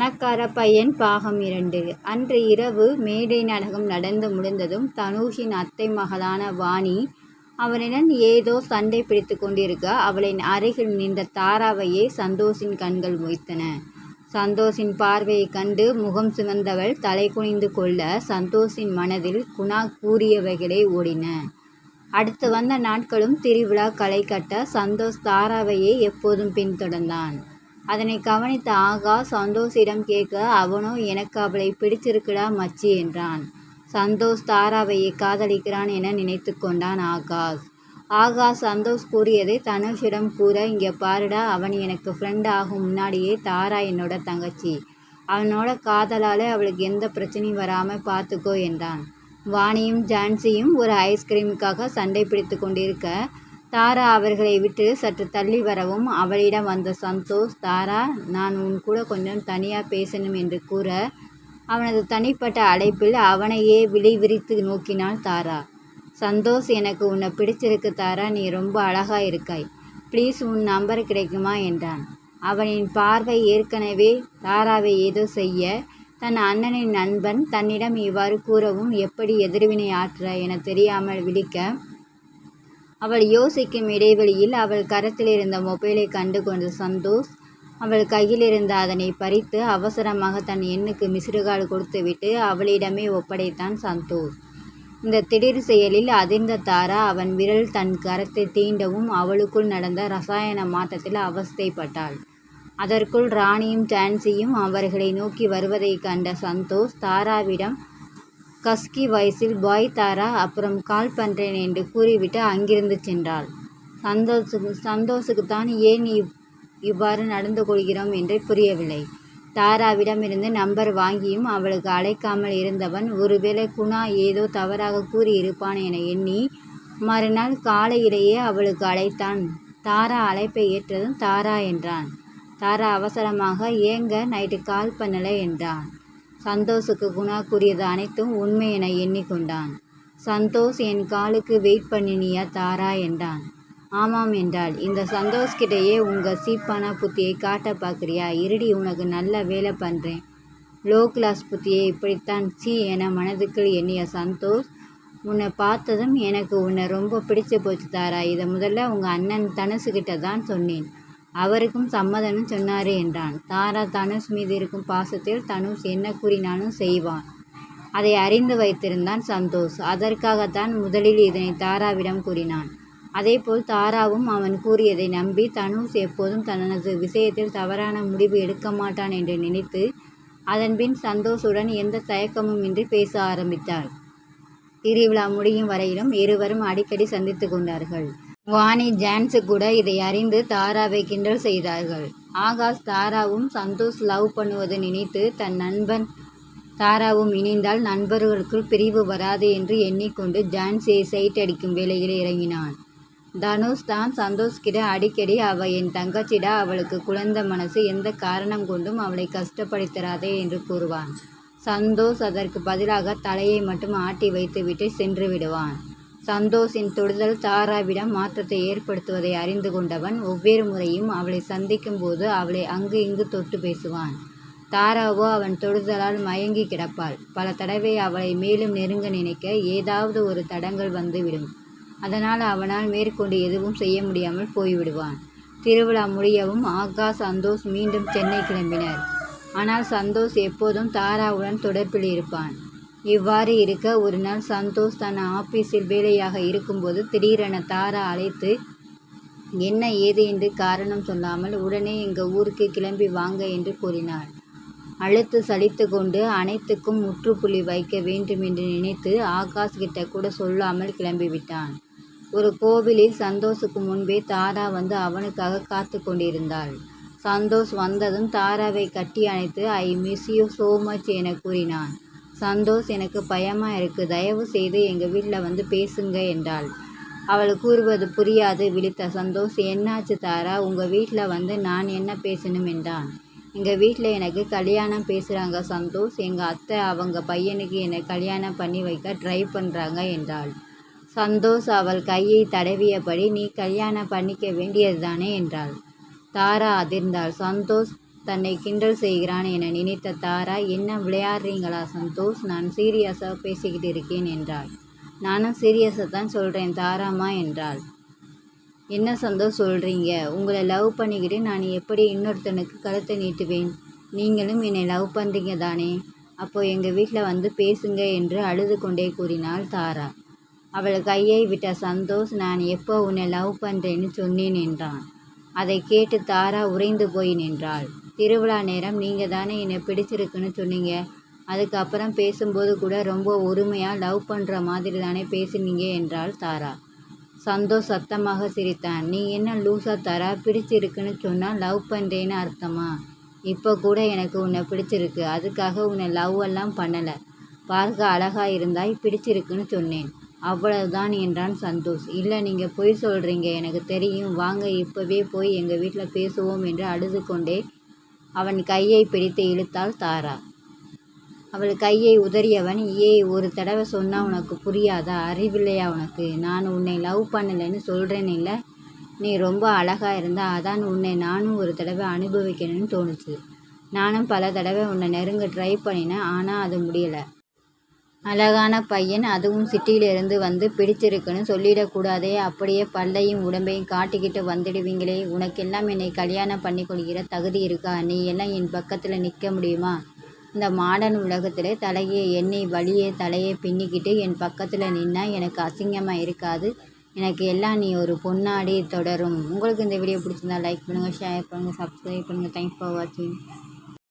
பணக்கார பையன் பாகம் இரண்டு. அன்று இரவு மேடை நாடகம் நடந்து முடிந்ததும் தனுஷின் அத்தை மகளான வாணி அவனிடம் ஏதோ சண்டை பிடித்து கொண்டிருக்க அவளின் அருகில் நின்ற தாராவையே சந்தோஷின் கண்கள் மொய்த்தன சந்தோஷின் பார்வையைக் கண்டு முகம் சிவந்தவள் தலை குனிந்து கொள்ள சந்தோஷின் மனதில் குணா கூறியவைகளே ஓடின. அடுத்து வந்த நாட்களும் திருவிழா களை கட்ட சந்தோஷ் தாராவையே எப்போதும் பின்தொடர்ந்தான். அதனை கவனித்த ஆகாஷ் சந்தோஷிடம் கேட்க அவனோ எனக்கு அவளை பிடிச்சிருக்குடா மச்சி என்றான். சந்தோஷ் தாராவையை காதலிக்கிறான் என நினைத்து கொண்டான் ஆகாஷ். ஆகாஷ் சந்தோஷ் கூறியதை தனுஷிடம் கூற இங்கே பாருடா அவன் எனக்கு ஃப்ரெண்ட் ஆகும் முன்னாடியே தாரா என்னோட தங்கச்சி. அவனோட காதலால் அவளுக்கு எந்த பிரச்சனையும் வராமல் பார்த்துக்கோ என்றான். வாணியும் ஜான்சியும் ஒரு ஐஸ்கிரீமுக்காக சண்டை பிடித்து கொண்டிருக்க தாரா அவர்களை விட்டு சற்று தள்ளி வரவும் அவளிடம் வந்த சந்தோஷ் தாரா நான் உன் கூட கொஞ்சம் தனியாக பேசணும் என்று கூற அவனது தனிப்பட்ட அழைப்பில் அவனையே விழி விரித்து நோக்கினாள் தாரா. சந்தோஷ் எனக்கு உன்னை பிடிச்சிருக்கு தாரா. நீ ரொம்ப அழகாக இருக்காய். ப்ளீஸ் உன் நம்பர் கிடைக்குமா? என்றான். அவனின் பார்வை ஏற்கனவே தாராவை ஏதோ செய்ய தன் அண்ணனின் நண்பன் தன்னிடம் இவ்வாறு கூறவும் எப்படி எதிர்வினை ஆற்ற என தெரியாமல் விழிக்க அவள் யோசிக்கும் இடைவெளியில் அவள் கரத்தில் இருந்த மொபைலை கண்டு கொண்ட சந்தோஷ் அவள் கையில் இருந்த அதனை பறித்து அவசரமாக தன் எண்ணுக்கு மிசிறுகால் கொடுத்துவிட்டு அவளிடமே ஒப்படைத்தான் சந்தோஷ். இந்த திடீர் செயலில் அதிர்ந்த தாரா அவன் விரல் தன் கரத்தை தீண்டவும் அவளுக்குள் நடந்த ரசாயன மாற்றத்தில் அவஸ்தைப்பட்டாள். அதற்குள் ராணியும் ஜான்சியும் அவர்களை நோக்கி வருவதைக் கண்ட சந்தோஷ் தாராவிடம் கஸ்கி வயசில் பாய் தாரா அப்புறம் கால் பண்ணுறேன் என்று கூறிவிட்டு அங்கிருந்து சென்றாள். சந்தோஷுக்கு சந்தோஷுக்குத்தான் ஏன் இவ் இவ்வாறு நடந்து கொள்கிறோம் என்று புரியவில்லை. தாராவிடமிருந்து நம்பர் வாங்கியும் அவளுக்கு அழைக்காமல் இருந்தவன் ஒருவேளை குணா ஏதோ தவறாக கூறியிருப்பான் என எண்ணி மறுநாள் காலையிலேயே அவளுக்கு அழைத்தான். தாரா அழைப்பை ஏற்றதும் தாரா என்றான். தாரா அவசரமாக ஏங்க நைட்டு கால் பண்ணலை என்றான். சந்தோஷுக்கு குணா கூறியது அனைத்தும் உண்மை என எண்ணிக்கொண்டான். சந்தோஷ் என் காலுக்கு வெயிட் பண்ணினியா தாரா? என்றான். ஆமாம் என்றாள். இந்த சந்தோஷ்கிட்டயே உங்கள் சீப்பான புத்தியை காட்ட பார்க்குறியா? இருடி உனக்கு நல்ல வேலை பண்ணுறேன் லோ கிளாஸ் புத்தியை இப்படித்தான் சி என மனதுக்குள் எண்ணிய சந்தோஷ் உன்னை பார்த்ததும் எனக்கு உன்னை ரொம்ப பிடிச்சு போச்சு தாரா. இதை முதல்ல உங்கள் அண்ணன் தனுசுக்கிட்ட தான் சொன்னேன். அவருக்கும் சம்மதனும் சொன்னார் என்றான். தாரா தனுஷ் மீது இருக்கும் பாசத்தில் தனுஷ் என்ன கூறினாலும் செய்வான். அதை அறிந்து வைத்திருந்தான் சந்தோஷ். அதற்காகத்தான் முதலில் இதனை தாராவிடம் கூறினான். அதேபோல் தாராவும் அவன் கூறியதை நம்பி தனுஷ் எப்போதும் தனது விஷயத்தில் தவறான முடிவு எடுக்க மாட்டான் என்று நினைத்து அதன்பின் சந்தோஷுடன் எந்த தயக்கமும் இன்றி பேச ஆரம்பித்தாள். திருவிழா முடியும் வரையிலும் இருவரும் அடிக்கடி சந்தித்து கொண்டார்கள். வாணி ஜான்ஸு கூட இதை அறிந்து தாராவை கிண்டல் செய்தார்கள். ஆகாஷ் தாராவும் சந்தோஷ் லவ் பண்ணுவது நினைத்து தன் நண்பன் தாராவும் இணைந்தால் நண்பர்களுக்குள் பிரிவு வராது என்று எண்ணிக்கொண்டு ஜான்சியை சைட் அடிக்கும் வேலையில் இறங்கினான். தனுஷ் தான் சந்தோஷ்கிட்ட அடிக்கடி அவ என் தங்கச்சிடா அவளுக்கு குழந்த மனசு எந்த காரணம் கொண்டும் அவளை கஷ்டப்படுத்தாதே என்று கூறுவான். சந்தோஷ் அதற்கு பதிலாக தலையை மட்டும் ஆட்டி வைத்துவிட்டு சென்று விடுவான். சந்தோஷின் தொடுதல் தாராவிடம் மாற்றத்தை ஏற்படுத்துவதை அறிந்து கொண்டவன் ஒவ்வொரு முறையும் அவளை சந்திக்கும் போது அவளை அங்கு இங்கு தொட்டு பேசுவான். தாராவோ அவன் தொடுதலால் மயங்கி கிடப்பாள். பல தடவை அவளை மேலும் நெருங்க நினைக்க ஏதாவது ஒரு தடங்கள் வந்துவிடும். அதனால் அவனால் மேற்கொண்டு எதுவும் செய்ய முடியாமல் போய்விடுவான். திருவிழா முடியவும் ஆகாஷ் சந்தோஷ் மீண்டும் சென்னை கிளம்பினர். ஆனால் சந்தோஷ் எப்போதும் தாராவுடன் தொடர்பில் இருப்பான். இவ்வாறு இருக்க ஒரு நாள் சந்தோஷ் தன் ஆபீஸில் வேலையாக இருக்கும்போது திடீரென தாரா அழைத்து என்ன ஏது என்று காரணம் சொல்லாமல் உடனே எங்கள் ஊருக்கு கிளம்பி வாங்க என்று கூறினார் அழுத்து சலித்து கொண்டு அனைத்துக்கும் முற்றுப்புள்ளி வைக்க வேண்டும் என்று நினைத்து ஆகாஷ் கிட்ட கூட சொல்லாமல் கிளம்பிவிட்டான் ஒரு கோவிலில் சந்தோஷுக்கு முன்பே தாரா வந்து அவனுக்காக காத்து கொண்டிருந்தாள். சந்தோஷ் வந்ததும் தாராவை கட்டி அணைத்து I miss you so much என கூறினான். சந்தோஷ் எனக்கு பயமாக இருக்குது தயவு செய்து எங்கள் வீட்டில் வந்து பேசுங்க என்றாள். அவள் கூறுவது புரியாது. விழித்த சந்தோஷ் என்னாச்சு தாரா? உங்கள் வீட்டில் வந்து நான் என்ன பேசணும்? என்றான். எங்கள் வீட்டில் எனக்கு கல்யாணம் பேசுகிறாங்க சந்தோஷ். எங்கள் அத்தை அவங்க பையனுக்கு என்னை கல்யாணம் பண்ணி வைக்க ட்ரை பண்ணுறாங்க என்றாள். சந்தோஷ் அவள் கையை தடவியபடி நீ கல்யாணம் பண்ணிக்க வேண்டியது தானே என்றாள். தாரா அதிர்ந்தாள். சந்தோஷ் தன்னை கிண்டல் செய்கிறான் என நினைத்த தாரா என்ன விளையாடுறீங்களா சந்தோஷ்? நான் சீரியஸாக பேசிக்கிட்டு இருக்கேன் என்றாள். நானும் சீரியஸாக தான் சொல்கிறேன் தாராமா என்றாள். என்ன சந்தோஷ் சொல்கிறீங்க உங்களை லவ் பண்ணிக்கிட்டு நான் எப்படி இன்னொருத்தனுக்கு கழுத்தை நீட்டுவேன்? நீங்களும் என்னை லவ் பண்ணுறீங்க தானே? அப்போ எங்கள் வீட்டில் வந்து பேசுங்க என்று அழுது கொண்டே கூறினாள் தாரா. அவள் கையை விட்ட சந்தோஷ் நான் எப்போ உன்னை லவ் பண்ணுறேன்னு சொன்னேன் என்றான். அதை கேட்டு தாரா உறைந்து போய் நின்றாள். திருவிழா நேரம் நீங்கள் தானே என்னை பிடிச்சிருக்குன்னு சொன்னீங்க. அதுக்கப்புறம் பேசும்போது கூட ரொம்ப உரிமையாக லவ் பண்ணுற மாதிரி தானே பேசுனீங்க என்றாள் தாரா. சந்தோஷ் சத்தமாக சிரித்தான். நீ என்ன லூசா தாரா? பிடிச்சிருக்குன்னு சொன்னால் லவ் பண்ணுறேன்னு அர்த்தமா? இப்போ கூட எனக்கு உன்னை பிடிச்சிருக்கு. அதுக்காக உன்னை லவ் எல்லாம் பண்ணலை. பார்க்க அழகாக இருந்தாய் பிடிச்சிருக்குன்னு சொன்னேன். அவ்வளவுதான் என்றான் சந்தோஷ். இல்லை நீங்கள் பொய் சொல்கிறீங்க எனக்கு தெரியும். வாங்க இப்போவே போய் எங்கள் வீட்டில் பேசுவோம் என்று அழுது கொண்டே அவன் கையை பிடித்து இழுத்தாள் தாரா. அவள் கையை உதறியவன் ஏய் ஒரு தடவை சொன்னால் உனக்கு புரியாதா? அறிவில்லையா உனக்கு? நான் உன்னை லவ் பண்ணலைன்னு சொல்கிறேன் இல்லை நீ ரொம்ப அழகாக இருந்தா அதான் உன்னை நானும் ஒரு தடவை அனுபவிக்கணும்னு தோணுச்சு. நானும் பல தடவை உன்னை நெருங்க ட்ரை பண்ணினேன் ஆனால் அது முடியலை. அழகான பையன் அதுவும் சிட்டியிலிருந்து வந்து பிடிச்சிருக்குன்னு சொல்லிடக்கூடாதே. அப்படியே பல்லையும் உடம்பையும் காட்டிக்கிட்டு வந்துடுவீங்களே. உனக்கெல்லாம் என்னை கல்யாணம் பண்ணி கொள்கிற தகுதி இருக்கா? நீ எல்லாம் என் பக்கத்தில் நிற்க முடியுமா? இந்த மாடர்ன் உலகத்தில் தலையை எண்ணெய் வழியே தலையை பின்னிக்கிட்டு என் பக்கத்தில் நின்னா எனக்கு அசிங்கமாக இருக்காது. எனக்கு எல்லாம் நீ ஒரு பொன்னாடி தொடரும். உங்களுக்கு இந்த வீடியோ பிடிச்சிருந்தா லைக் பண்ணுங்கள் ஷேர் பண்ணுங்கள் சப்ஸ்கிரைப் பண்ணுங்கள் தேங்க்ஸ் ஃபார் வாட்சிங்